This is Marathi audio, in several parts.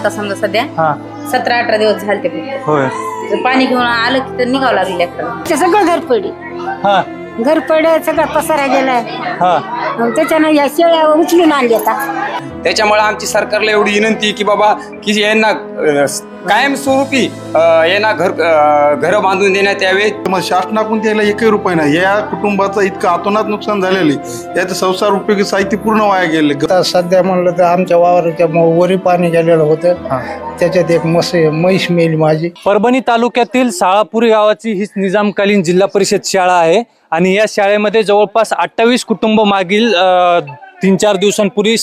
नव्हता समजा सध्या हा. सतरा अठरा दिवस झाले ते फक्त. होय. तर पाणी घेऊन आलं की तर निघावं लागलं लेकरं. ते सगळं घर पडी हा. घर पड सगळा पसारा गेलाय. हा. मग त्याच्यानं या शेळ्या उचलून आणल्या आता त्याच्यामुळे आमची सरकारला एवढी विनंती आहे की बाबा की यांना कायमस्वरूपी यांना घर घर बांधून देण्यात यावे. मग शासनाकडून त्याला एकही रुपये नाही. या कुटुंबाचं इतकं अतोनात नुकसान झालेलं आहे. याचं संसार उपयोगी साहित्य पूर्ण वाया गेले सध्या म्हणलं तर आमच्या वावराच्या वरी पाणी गेलेलं होतं. त्याच्यात एक मस म्हैस मेली माझी. परभणी तालुक्यातील साळापुरी गावाची ही निजामकालीन जिल्हा परिषद शाळा आहे. आणि या शाळेमध्ये जवळपास अठ्ठावीस कुटुंब मागील अ, तीन चार दिवसांपूर्वी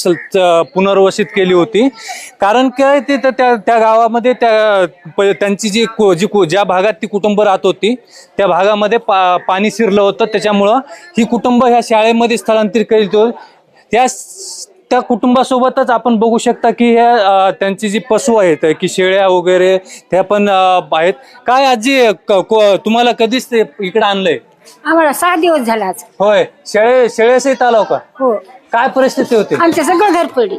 पुनर्वसित केली होती. कारण काय ते त्या- त्या त्या गावामध्ये त्या त्यांची जी कु- जी कु- ज्या भागात ती कुटुंब राहत होती त्या भागामध्ये पा पाणी शिरलं होतं. त्याच्यामुळं ही कुटुंब ह्या शाळेमध्ये स्थलांतरित करीत होती. त्या त्या कुटुंबासोबतच आपण बघू शकता की ह्या त्यांची जी पशु आहेत की शेळ्या वगैरे त्या पण आहेत. काय आजी तुम्हाला कधीच ते इकडे आणलंय? आम्हाला सहा दिवस झाला होय. शेळे शेळ्यासहित आलो का हो. काय परिस्थिती होती? आमचं सगळं घर पडी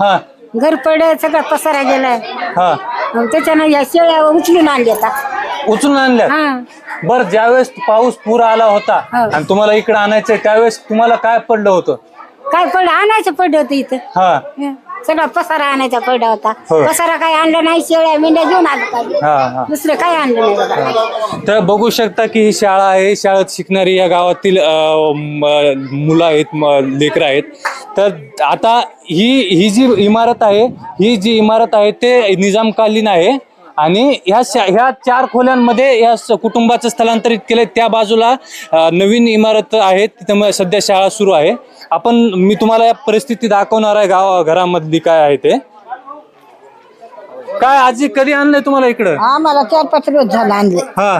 हा. घर पड सगळा पसारा गेलाय. हा. मग त्याच्यानं या शेळ्या उचलून आणल्या आता. उचलून आणल्या? हा. बर ज्यावेळेस पाऊस पूर आला होता हो. आणि तुम्हाला इकडे आणायचंय त्यावेळेस तुम्हाला काय पडलं होतं? काय पड आणायचं पडलं होतं इथं. हा. हं. सगळा पसारा आणायचा पडला होता. पसारा काय आणलं नाही शेळ्या मेंढ्या घेऊन आलो हा हा. दुसरं काय आणलं नाही बघा तर बघू शकता की ही शाळा आहे. शाळेत शिकणारी या गावातील अ, म- मुलं आहेत म- लेकरं आहेत. तर आता ही ही जी इमारत आहे ही जी इमारत आहे ते निजामकालीन आहे. आणि ह्या ह्या चार खोल्यांमध्ये या कुटुंबाचं स्थलांतरित केलंय. त्या बाजूला नवीन इमारत आहे. तिथं सध्या शाळा सुरू आहे. आपण मी तुम्हाला या परिस्थिती दाखवणार आहे गाव घरामधली काय आहे ते. काय आजी कधी आणलंय तुम्हाला इकडं? आम्हाला चार पाच रोज झाला आणले. हा.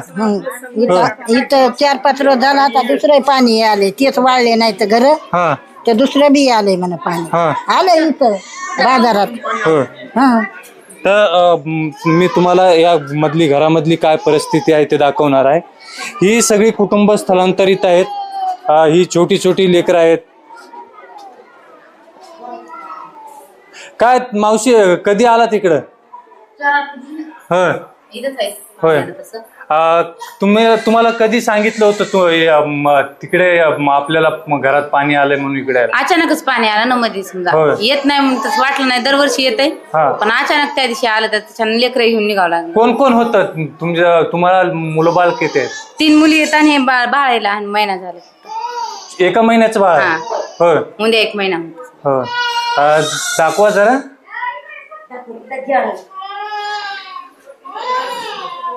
इथं इथं चार पाच रोज झाला आता दुसरं पाणी आले. तेच वाळले नाही तर घर. हा. तर दुसरं बी आले म्हणा पाणी. आलं इथं बाजारात. हं. तर म- तुम्हाला या मधली घरामधली काय परिस्थिती आहे ते दाखवणार आहे. ही सगळी कुटुंब स्थलांतरित आहेत. ही छोटी छोटी लेकरं आहेत. काय मावशी कधी आला तिकडं होय. होय. अ, तुम्ही तुम्हाला कधी सांगितलं होतं तू अ, म, तिकडे अ, आपल्याला म, घरात पाणी आलंय म्हणून इकडे यायला? अचानकच पाणी आलं ना मध्ये समजा. येत नाही म्हणून तसं वाटलं नाही. दरवर्षी येत हा. आहे पण अचानक त्या दिवशी आलं तर त्याच्यानं लेकरं घेऊन निघावं लागलं. कोण कोण होतं? तुमच्या तुम्हाला मुलं बाळ किती आहेत तीन मुली येत आणि हे बा- बाळ आहे लहान. महिना झाला. एका महिन्याचं बाळ आहे? हा. उद्या एक महिना होतो. हो अ, दाखवा जरा.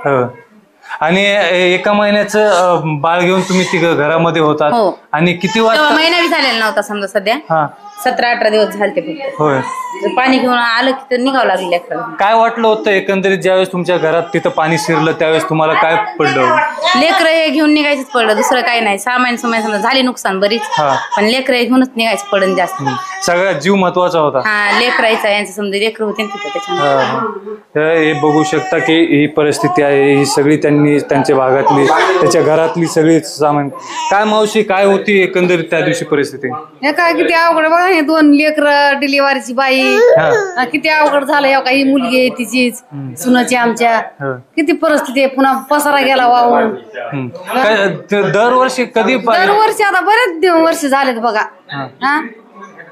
हो आणि एका महिन्याचं बाळ घेऊन तुम्ही तिघ घरामध्ये होतात. हो. आणि किती तेव्हा वाजता महिना बी झालेला नव्हता समजा सध्या. हा. सतरा अठरा दिवस झाले ते फक्त. होय. तर पाणी घेऊन आलं की तर निघावं लागलं काय वाटलं होतं एकंदरीत ज्यावेळेस तुमच्या घरात तिथं पाणी शिरलं त्यावेळेस तुम्हाला काय पडलं? लेकरं हे घेऊन निघायचंच पडलं. दुसरं काही नाही. सामान सुमान समजा झाली नुकसान बरीच. हा. पण लेकरं हे घेऊनच निघायचं पडलं जास्त. सगळ्यात जीव महत्त्वाचा होता. हा लेकरायचा यांचं समजा लेकरं होते ना तिथं त्याच्यामुळे हा, हा. तर हे बघू शकता की ही परिस्थिती आहे ही सगळी त्यांनी त्यांच्या भागातली त्याच्या घरातली सगळी सामान. काय मावशी काय होती एकंदरीत त्या दिवशी परिस्थिती? हे काय किती अवघड बघा हे दोन लेकर डिलिव्हरीची बाई. हा. हा, किती अवघड झालं हे काही मुलगी आहे तिचीच सुनाची आमच्या. हो. किती परिस्थिती आहे पुन्हा पसारा गेला वाहून. हम्म. काय- ते दरवर्षी कधी पा- दरवर्षी आता बरेच दिव- वर्ष झालेत बघा. हा. हे?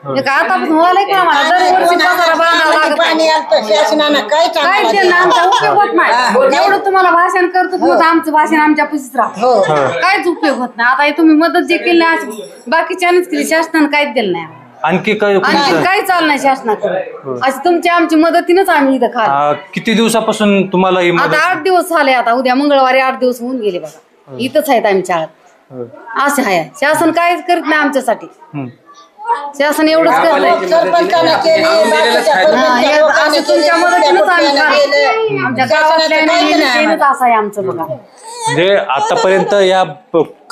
काय आतापासून व्हायला का आम्हाला? दरवर्षी पसारा बांधावा लागत पाणी आलं शासनानं काय काय ते ना आमचा? उपयोग होत नाही. एवढं तुम्हाला भाषण करतो मग आमचं भाषण आमच्या पशीच राहतो. हो. काहीच उपयोग होत नाही. आता हे तुम्ही मदत जे केली नाही अशी बाकीच्यानेच केली. शासनानं काहीच दिलं नाही आम्हाला. आणखी काय आणखी काही चाललं नाही शासनाकडे. अशी तुमच्या आमची मदतीनच आम्ही इथं खात आ, किती दिवसापासून तुम्हाला ही मदत आता आठ दिवस झाले आता. उद्या मंगळवारी आठ दिवस होऊन गेले बघा. इथंच आहेत आम्ही शाळेत असे आहे. शासन काहीच करीत नाही आमच्यासाठी. शासन एवढंच सरपंचानं केली बाकीच्या सरपंचानं असं आहे आमचं बघा. म्हणजे आतापर्यंत या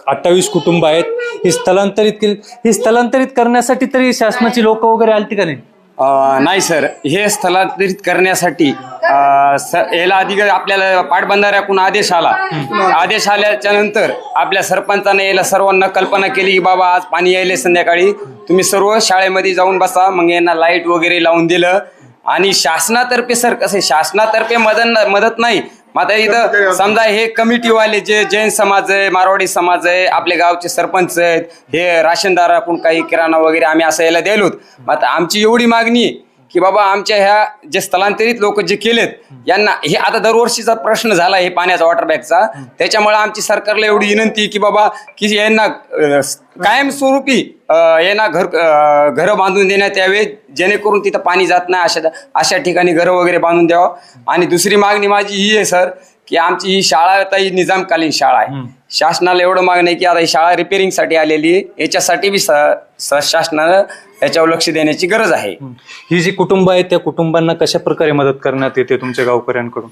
अठ्ठावीस कुटुंब आहेत ही स्थलांतरित केली ही स्थलांतरित करण्यासाठी तरी शासनाची लोक वगैरे आलती का नाही? अ, नाही सर. हे स्थलांतरित करण्यासाठी अ, स- याला अधिक आपल्याला पाटबंधाऱ्याकडून आदेश आला. आदेश आल्याच्यानंतर आपल्या सरपंचाने याला सर्वांना कल्पना केली की बाबा आज पाणी यायले संध्याकाळी. तुम्ही सर्व शाळेमध्ये जाऊन बसा. मग यांना लाइट वगैरे लावून दिलं. आणि शासनातर्फे सर कसे शासनातर्फे मदत मदत नाही मग आता इथं समजा हे कमिटीवाले जे जैन समाज आहे मारवाडी समाज आहे आपले गावचे सरपंच आहेत हे राशनदाराकडून काही किराणा वगैरे आम्ही असं याला द्यायलोत मग आता आमची एवढी मागणी आहे की बाबा आमच्या ह्या जे स्थलांतरित लोक जे केलेत यांना हे आता दरवर्षीचा प्रश्न झाला हे पाण्याचा वॉटर बॅगचा त्याच्यामुळे आमची सरकारला एवढी विनंती की बाबा की यांना कायमस्वरूपी यांना घर घरं बांधून देण्यात यावे जेणेकरून तिथं पाणी जात नाही अशा अशा ठिकाणी घरं वगैरे बांधून द्यावं. आणि दुसरी मागणी माझी ही आहे सर की आमची ही शाळा आता ही निजामकालीन शाळा आहे. शासनाला एवढं मागणं आहे की आता ही शाळा रिपेअरिंगसाठी आलेली आहे. याच्यासाठी बी स- स- शासनानं याच्यावर लक्ष देण्याची गरज आहे. ही जी कुटुंब आहेत त्या कुटुंबांना कशा प्रकारे मदत करण्यात येते तुमच्या गावकऱ्यांकडून?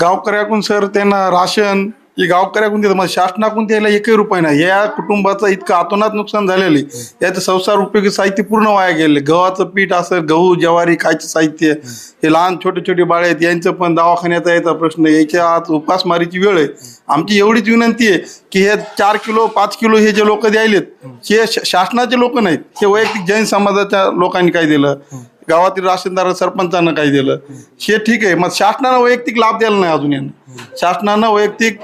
गावकऱ्याकडून सर त्यांना राशन हे गावकऱ्याकडून देतात मग शासनाकडून त्याला एकही रुपये नाही. या कुटुंबाचं इतकं आतोनात नुकसान झालेलं आहे. याचं संसार उपयोगी साहित्य पूर्ण वाया गेले गव्हाचं पीठ असं गहू ज्वारी खायचं साहित्य हे लहान छोटे छोटे बाळे आहेत. यांचं पण दवाखान्याचा यायचा प्रश्न याच्या आज उपासमारीची वेळ आहे. आमची एवढीच विनंती आहे की हे चार किलो पाच किलो हे जे लोक द्यायलेत हे शासनाचे लोक नाहीत. हे वैयक्तिक जैन समाजाच्या लोकांनी काय दिलं? गावातील राशनदार सरपंचानं काय दिलं? हे ठीक आहे. मग शासनानं वैयक्तिक लाभ द्यायला नाही अजून यांना. शासनानं वैयक्तिक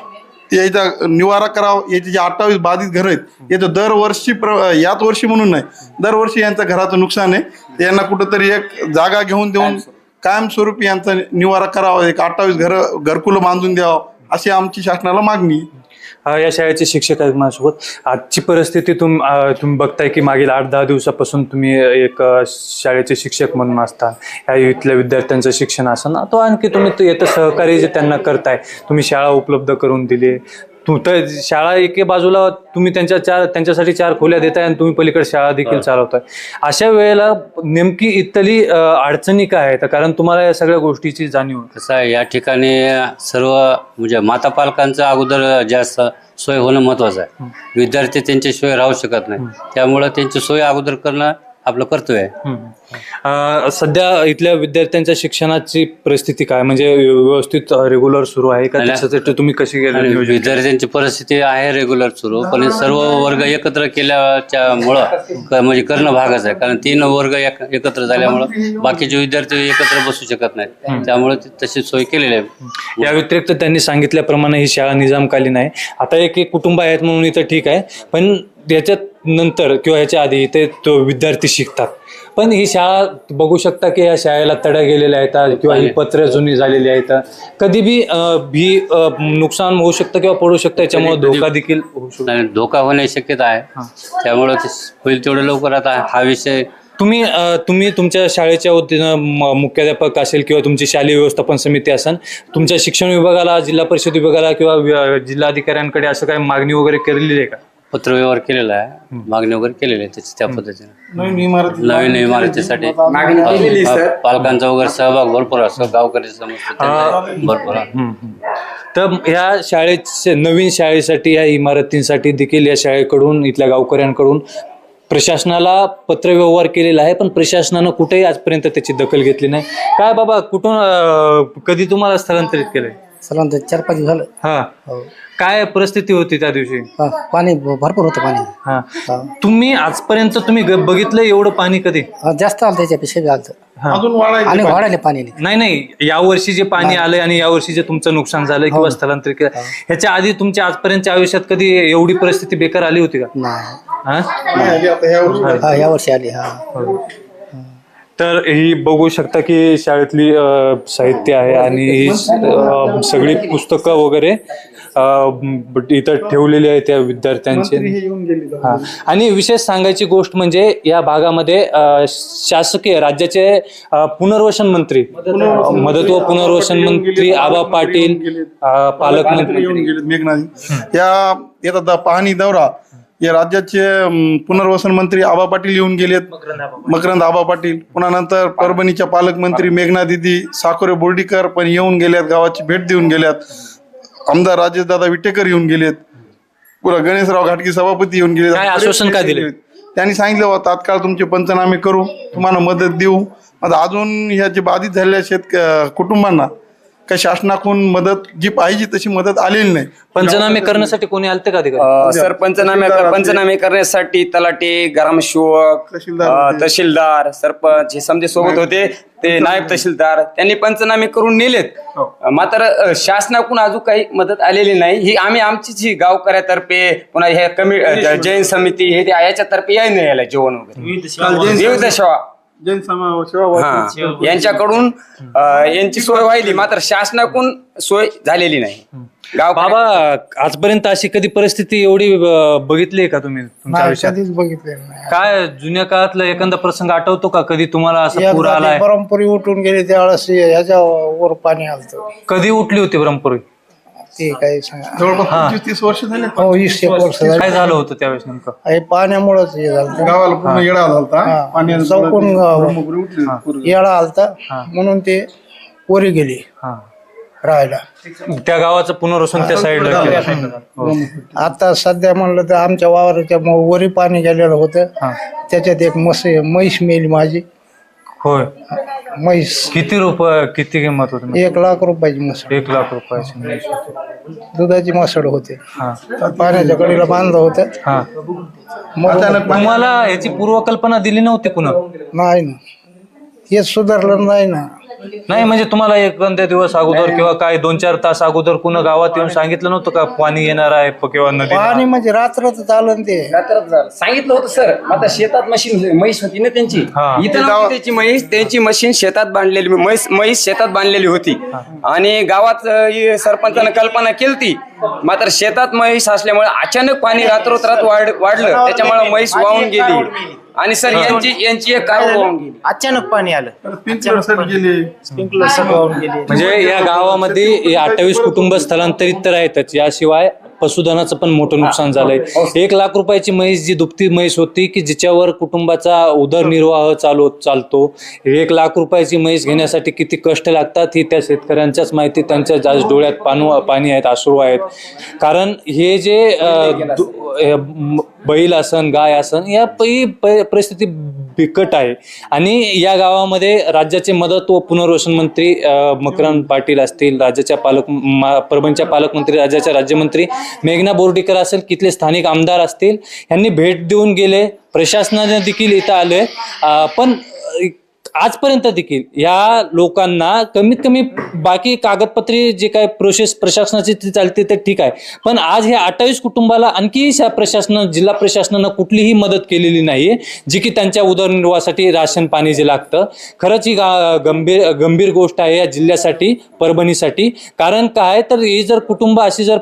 याचा निवारा करावा याचे जे अठ्ठावीस बाधित घर आहेत याचं दरवर्षी प्र याच वर्षी म्हणून नाही दरवर्षी यांचं घराचं नुकसान आहे. यांना कुठंतरी एक जागा घेऊन देऊन कायमस्वरूपी यांचा निवारा करावा एक अठ्ठावीस घर घरकुलं बांधून द्यावं. अशी आमची शासनाला मागणी. अ, या शाळेचे शिक्षक आहेत माझ्यासोबत. आजची परिस्थिती तुम अ, तुम्ही बघताय की मागील आठ दहा दिवसापासून तुम्ही एक अ, शाळेचे शिक्षक म्हणून असता या इथल्या विद्यार्थ्यांचं शिक्षण असन तो आणखी तुम्ही ते येतं सहकार्य जे त्यांना करताय तुम्ही शाळा उपलब्ध करून दिली. तू तर शाळा एके बाजूला तुम्ही त्यांच्या चार त्यांच्यासाठी चार खोल्या देताय आणि तुम्ही पलीकडे शाळा देखील चालवताय. अशा वेळेला नेमकी इथली अ, अडचणी काय आहेत? कारण तुम्हाला या सगळ्या गोष्टीची जाणीव आहे. कसं आहे या ठिकाणी सर्व म्हणजे माता पालकांचं अगोदर जास्त सोय होणं महत्वाचं आहे. विद्यार्थी त्यांच्याशिवाय राहू शकत नाही. त्यामुळं त्यांची सोय अगोदर करणं आपलं कर्तव्य आहे हम्म. अ, सध्या इथल्या विद्यार्थ्यांच्या शिक्षणाची परिस्थिती काय? म्हणजे व्यवस्थित रेग्युलर सुरू आहे का? नाही. त्याच्यासाठी तुम्ही कशी आणि नियोजन? विद्यार्थ्यांची परिस्थिती आहे रेग्युलर सुरू पण हे सर्व वर्ग एकत्र केल्याच्या मुळं क- म्हणजे करणं भागच आहे. कारण तीन वर्ग एक- एकत्र झाल्यामुळं बाकीचे विद्यार्थी एकत्र बसू शकत नाहीत. त्यामुळे ती तशी सोय केलेली आहे. या व्यतिरिक्त त्यांनी सांगितल्याप्रमाणे ही शाळा निजामकालीन आहे. आता एक एक कुटुंब आहेत म्हणून इथं ठीक आहे. पण याच्यात नंतर किंवा याच्या आधी इथे तो विद्यार्थी शिकतात. पण ही शाळा बघू शकता की या शाळेला तड्या गेलेल्या आहेत किंवा ही पत्र जुनी झालेली आहेत. कधी बी ही अं, नुकसान होऊ शकतं किंवा पडू शकतं याच्यामुळे धोका देखील होऊ शकतो. आणि धोका होण्याची शक्यता आहे. त्यामुळे ते होईल तेवढं लवकर. आता हा विषय तुम्ही तुम्ही तुमच्या शाळेच्या वतीनं मुख्याध्यापक असेल किंवा तुमची शालेय व्यवस्थापन समिती असेल तुमच्या शिक्षण विभागाला जिल्हा परिषद विभागाला किंवा जिल्हाधिकाऱ्यांकडे असं काही मागणी वगैरे केलेली आहे का? पत्र व्यवहार केलेला आहे मागणी वगैरे केलेली आहे त्याची त्या पद्धतीने. नवीन इमारत नवीन इमारतीसाठी. मागणी केलेली सर. पालकांचा वगैरे सहभाग भरपूर असतो गावकरी समजतो त्यांचा भरपूर आहे. तर ह्या शाळेचे नवीन शाळेसाठी या इमारतींसाठी देखील या शाळेकडून इथल्या गावकऱ्यांकडून प्रशासनाला पत्रव्यवहार केलेला आहे पण प्रशासनानं कुठेही आजपर्यंत त्याची दखल घेतली नाही. काय बाबा कुठून अं, कधी तुम्हाला स्थलांतरित केलंय? चला चार पाच दिवस झालं. हा. हो. काय परिस्थिती होती त्या दिवशी? हा, पाणी भ- भरपूर होतं पाणी. हा. हा. तुम्ही आजपर्यंत तुम्ही ग- बघितलं एवढं पाणी कधी? हा, जास्त आलं त्याच्यापेक्षा बी आलं हा. अजून वाढायचं आणि वाढायले पाणी नाही. नाही या वर्षी जे पाणी आलंय आणि या वर्षी जे तुमचं नुकसान झालंय किंवा स्थलांतरित केलं ह्याच्या आधी तुमच्या आजपर्यंतच्या आयुष्यात कधी एवढी परिस्थिती बेकार आली होती का? नाही. हा? नाही, आता ह्या वर्षी. हा या वर्षी आली हा. तर ही बघू शकता की शाळेतली अ, साहित्य आहे आणि ही अ, सगळी पुस्तकं वगैरे अ, इथं ठेवलेली आहे त्या विद्यार्थ्यांचे. येऊन गेली. हा. आणि विशेष सांगायची गोष्ट म्हणजे या भागामध्ये अ, शासकीय राज्याचे अ, पुनर्वसन मंत्री मदत व पुनर्वसन मंत्री आबा पाटील अ, पालकमंत्री. येऊन गेले या येतात दा- पाहणी दौरा. या राज्याचे पुनर्वसन मंत्री आबा पाटील येऊन गेलेत. मकरंद आबा पाटील. पुन्हा नंतर परभणीच्या पालकमंत्री मेघना दिदी साकोरे बोर्डीकर पण येऊन गेल्यात गावाची भेट देऊन गेल्यात आमदार राजेशदादा विटेकर येऊन गेलेत. पुन्हा गणेशराव घाटगी सभापती येऊन गेले आश्वासन काय दिले? त्यांनी सांगितलं बा तात्काळ तुमचे पंचनामे करू. तुम्हाला मदत देऊ. आता अजून ह्या जे बाधित झालेल्या शेत कुटुंबांना काही शासनाकडून मदत जी पाहिजे तशी मदत आलेली नाही. पंचनामे करण्यासाठी कोणी आलते का अधिकारी? अ, सर पंचनामे पंचनामे करण्यासाठी तलाटे ग्रामसेवक तहसीलदार अ, होते. तहसीलदार सरपंच हे समजे सोबत होते. ते नायब तहसीलदार त्यांनी पंचनामे करून नेलेत. मात्र अ, शासनाकडून अजून काही मदत आलेली नाही. ही आम्ही आमचीच ही गावकऱ्यातर्फे पुन्हा हे कमी अ, जैन समिती हे ते याच्यातर्फे याय नाही यायला जेवण वगैरे. विविध सेवा. जैन समाज सेवा हा यांच्याकडून अ, यांची सोय व्हायली मात्र शासनाकडून सोय झालेली नाही. गाव बाबा आजपर्यंत अशी कधी परिस्थिती एवढी अं, बघितली आहे का तुम्ही तुमच्या नाही आयुष्यात? कधीच बघितलेलं नाही. काय जुन्या काळातला एखादा प्रसंग आठवतो का? कधी तुम्हाला असा पूर एकदा आलाय? ते परमपुरी उठून गेले त्यावेळेस ह्याच्यावर पाणी आलत. कधी उठली होती ब्रह्मपुरी? ते काही सांगा. जवळपास पंचवीस तीस वर्ष झाले. हो वीस एक वर्ष झाली काय झालं. होतं त्यावेळेस नेमकं? हे पाण्यामुळेच हे झालं. गावाला पूर्ण येडा झाला होता. हा. पाण्यानं चौकोन गाव. ब्रह्मपुरी उठली पूर्ण. येळा आलता म्हणून ते वरी गेली हा. राहायला. त्या गावाचं पुनर्वसन त्या साईडला केलं. हो. आता सध्या म्हणलं तर आमच्या वावराच्या म- वरी पाणी गेलेलं होतं. त्याच्यात एक म्हस म्हैस मेली माझी. होय. म्हैस. किती रुपये किती किंमत होती एक लाख रुपयाची म्हसड एक लाख रुपयाची दुधाची म्हसड होते. हा. पाण्याच्या कडीला बांधलं होतं. हा. मग तुम्हाला याची पूर्वकल्पना दिली नव्हती पुन्हा नाही ना. हे सुधारलं नाही ना. नाही म्हणजे तुम्हाला एक कोणत्या दिवस अगोदर किंवा काय दोन चार तास अगोदर कुणा गावात येऊन सांगितलं नव्हतं का पाणी येणार आहे प- किंवा नदी पाणी म्हणजे रात्रच चालन ते. रात्रच झालं. सांगितलं होतं सर. आता शेतात मशीन म्हैस होती ना त्यांची? हा. इथं नव्हती त्याची म्हैस. त्यांची मशीन शेतात बांधलेली म्हैस म्हैस शेतात बांधलेली होती. आणि गावात अ, ही सरपंचानं कल्पना केलती. मात्र शेतात म्हैस असल्यामुळे अचानक पाणी रात्रोरात वाढ वाढलं. त्याच्यामुळे म्हैस वाहून गेली. आणि सर यांची यांची एक कार वाहून गेली. अचानक पाणी आलं. स्प्रिंकलर गेले. म्हणजे या गावामध्ये अठ्ठावीस कुटुंब स्थलांतरित तर आहेतच. याशिवाय पशुधनाचं पण मोठं नुकसान झालंय. एक लाख रुपयाची म्हैस जी दुभती म्हैस होती की जिच्यावर कुटुंबाचा उदरनिर्वाह चालू चालतो. एक लाख रुपयाची म्हैस घेण्यासाठी किती कष्ट लागतात ही त्या शेतकऱ्यांच्याच माहिती त्यांच्या जास्त डोळ्यात पानू पाणी आहेत अश्रू आहेत. कारण हे जे बैल असन गाय असन या परिस्थिती बिकट आहे. आणि या गावामध्ये राज्याचे मदत व पुनर्वसन मंत्री अ, मकरंद पाटील असतील राज्याच्या पालक मा- परभणीच्या पालकमंत्री राज्याच्या राज्यमंत्री मेघना बोर्डीकर असेल तिथले स्थानिक आमदार असतील यांनी भेट देऊन गेले. प्रशासनाने देखील इथं आले. पण आजपर्यंत देखील या लोकांना कमीत कमी बाकी कागदपत्रे जे काय प्रोसेस प्रशासनाची ती चालते ते ठीक आहे. पण आज हे अठ्ठावीस कुटुंबाला आणखी प्रशासन जिल्हा प्रशासनानं कुठलीही मदत केलेली नाही जी की त्यांच्या उदरनिर्वाहासाठी राशन पाणी जे लागतं. खरंच ही गंभीर गंभीर गोष्ट आहे या जिल्ह्यासाठी परभणीसाठी. कारण काय तर ही जर कुटुंब अशी जर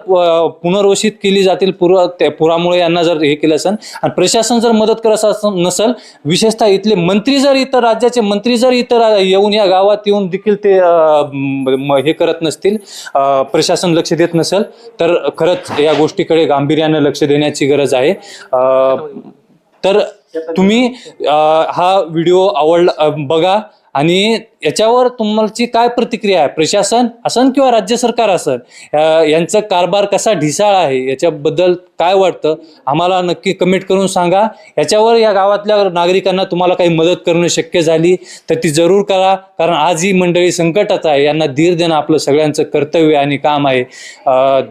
पुनर्वसित केली जातील पुर पुरामुळे यांना जर हे केलं असेल आणि प्रशासन जर मदत करत नसेल विशेषतः इथले मंत्री जर इतर राज्याचे मंत्री जर इतर येऊन या गावात येऊन देखील ते म- हे करत नसतील प्रशासन लक्ष देत नसेल तर खरंच या गोष्टीकडे गांभीर्यानं लक्ष देण्याची गरज आहे. तर तुम्ही हा व्हिडिओ आवडला बघा आणि याच्यावर तुमची काय प्रतिक्रिया आहे? प्रशासन असन किंवा राज्य सरकार असन? यांचा कारभार कसा ढिसाळ आहे? याच्याबद्दल काय वाटतं? आम्हाला नक्की कमेंट करून सांगा. याच्यावर या गावातल्या नागरिकांना तुम्हाला काही मदत करणं शक्य झाली तर ती जरूर करा. कारण आज ही मंडळी संकटात आहे. यांना धीर देणं आपलं सगळ्यांचं कर्तव्य आणि काम आहे.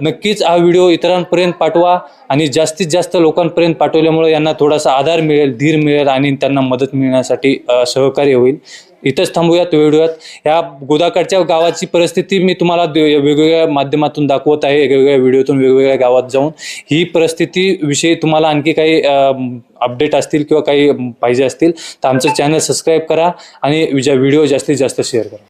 नक्कीच हा व्हिडिओ इतरांपर्यंत पाठवा आणि जास्तीत जास्त लोकांपर्यंत पाठवल्यामुळे यांना थोडासा आधार मिळेल. धीर मिळेल आणि त्यांना मदत मिळण्यासाठी सहकार्य होईल. इथंच थांबूयात व्हिडिओत ह्या गोदाकडच्या गावाची परिस्थिती मी तुम्हाला वेगवेगळ्या माध्यमातून दाखवत आहे वेगवेगळ्या व्हिडिओतून वेगवेगळ्या गावात जाऊन. ही परिस्थिती विषयी तुम्हाला आणखी काही अपडेट असतील किंवा काही पाहिजे असतील तर आमचं चॅनल सबस्क्राईब करा आणि व्हिडिओ जास्तीत जास्त शेअर करा.